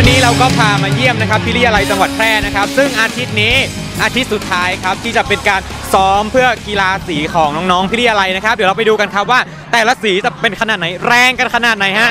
วันนี้เราก็พามาเยี่ยมนะครับพิริยาลัยจังหวัดแพร่นะครับ ซึ่งอาทิตย์นี้อาทิตย์สุดท้ายครับที่จะเป็นการซ้อมเพื่อกีฬาสีของน้องๆพิริยาลัยนะครับ เดี๋ยวเราไปดูกันครับว่าแต่ละสีจะเป็นขนาดไหนแรงกันขนาดไหนฮะ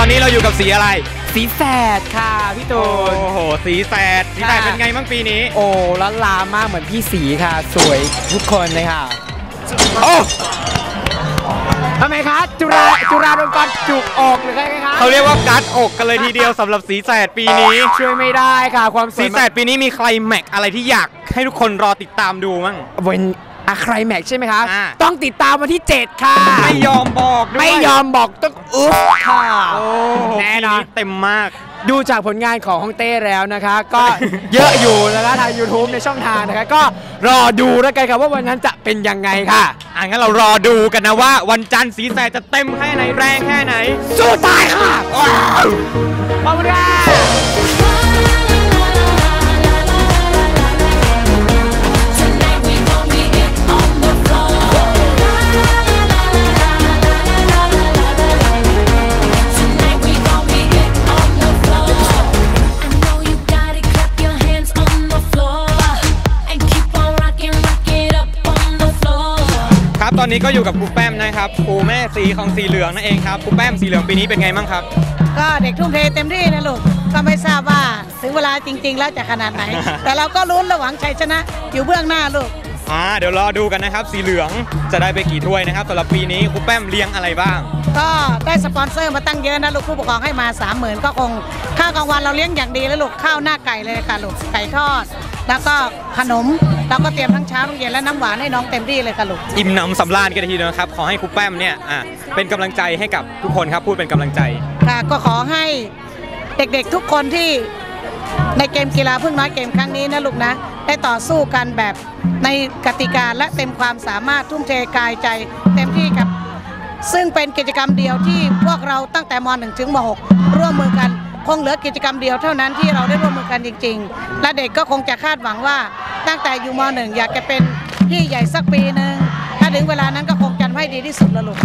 อ่าตอนนี้เราอยู่กับสีอะไร สีแฝดค่ะพี่ตูโอ้นโห สีแสดสีแสดเป็นไงบ้างปีนี้ โอ้ล้านลามากเหมือนพี่สีค่ะ สวยทุกคนเลยค่ะ โอ้ทำไมคะจุฬาจุฬาโดนกรจุกอกหรือไงคะเขาเรียกว่ากัดอกกันเลยทีเดียวสำหรับสีแสดปีนี้ ช่วยไม่ได้ค่ะ ความสสีวยแสดปีนี้มีใครแม็กอะไรที่อยากให้ทุกคนรอติดตามดูมั่งเวนอะใครแม็กใช่ไหมคะอ่าต้องติดตามวันที่ 7 ค่ะ ไม่ยอมบอกด้วยไม่ยอมบอกต้อง อุ๊บค่ะโอ้โหแน่ปีนอนนี้เต็มมาก ดูจากผลงานของฮ่องเต้แล้วนะคะ ก็เยอะอยู่นะคะทาง YouTube ในช่องทางนะคะ ก็รอดูแล้วกันค่ะว่าวันนั้นจะเป็นยังไงค่ะ อะงั้นเรารอดูกันนะว่า วันจันทร์สีแสดจะเต็มแค่ไหนแรงแค่ไหน สู้ตายค่ะว้าวขอบคุณค่ะ Tonight ครับตอนนี้ก็อยู่กับครูแป้มนะครับครูแม่สีของสีเหลืองนั่นเองครับครูแป้มสีเหลืองปีนี้เป็นไงบ้างครับ ก็เด็กทุ่มเทเต็มที่นะลูกก็ไม่ทราบว่าถึงเวลาจริง ๆ แล้วจะขนาดไหน แต่เราก็ลุ้นระหวังชัยชนะ อยู่เบื้องหน้าลูกอ่าเดี๋ยวรอดูกันนะครับ สีเหลืองจะได้ไปกี่ถ้วยนะครับสำหรับปีนี้ครูแป้มเลี้ยงอะไรบ้าง ก็ได้สปอนเซอร์มาตั้งเยอะนะลูกผู้ปกครองให้มา3 0,000ก็คงข้าวกลางวันเราเลี้ยงอย่างดีแล้วลูกข้าวหน้าไก่เลยค่ะลูกไก่ทอด แล้วก็ขนมเราก็เตรียมทั้งเช้าทั้งเย็นและน้ำหวานให้น้องเต็มที่เลยค่ะลูก อิ่มหนำสำราญกันทีเดียวนะครับ ขอให้ครูแป้มเนี่ยอะเป็นกำลังใจให้กับทุกคนครับ พูดเป็นกำลังใจ ค่ะก็ขอให้เด็กๆทุกคนที่ในเกมกีฬาพึ่งน้อยเกมครั้งนี้นะลูกนะ ได้ต่อสู้กันแบบในกติกาและเต็มความสามารถทุ่มเทกายใจเต็มที่กับ ซึ่งเป็นกิจกรรมเดียวที่พวกเราตั้งแต่ม .1 ถึงม .6 ร่วมมือกันค งเหลือกิจกรรมเดียวเท่านั้นที่เราได้ร่วมมือกันจริง ๆ และเด็กก็คงจะคาดหวังว่าตั้งแต่อยู่ม .1 อยากจะเป็นพี่ใหญ่สักปีหนึ่งถ้าถึงเวลานั้นก็คงจะให้ดีที่สุดละลูก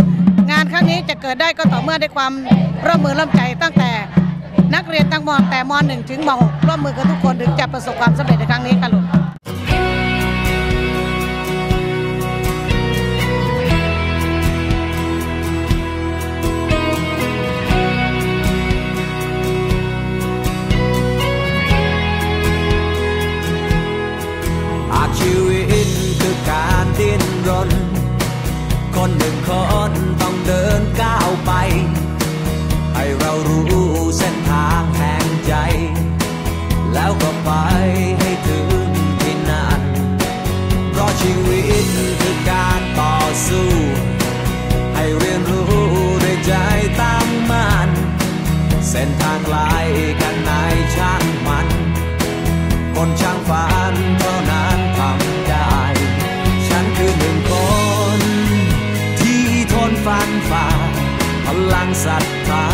งานครั้งนี้จะเกิดได้ก็ต่อเมื่อได้ความร่วมมือร่วมใจตั้งแต่นักเรียนตั้งมแต่ม .1 ถึงม .6 ร่วมมือกันทุกคนถึงจะประสบความสำเร็จในครั้งนี้ค่ะลูก แล้วก็ไปให้ถึงที่นั่นเพราะชีวิตคือการต่อสู้ ให้เรียนรู้ด้วยใจตั้งมั่นเส้นทางไกลกันไหนช่างมัน คนช่างฝันเท่านั้นทำได้ ฉันคือหนึ่งคน ที่ทนฟันฝ่าพลังศรัทธา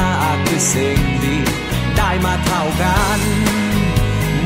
คือสิ่งดี ได้มาเท่ากัน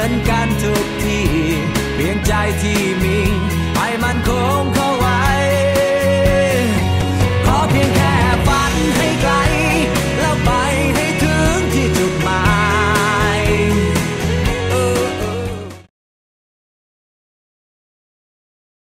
อนกันทุกทีเพียงใจที่มีให้มันคงค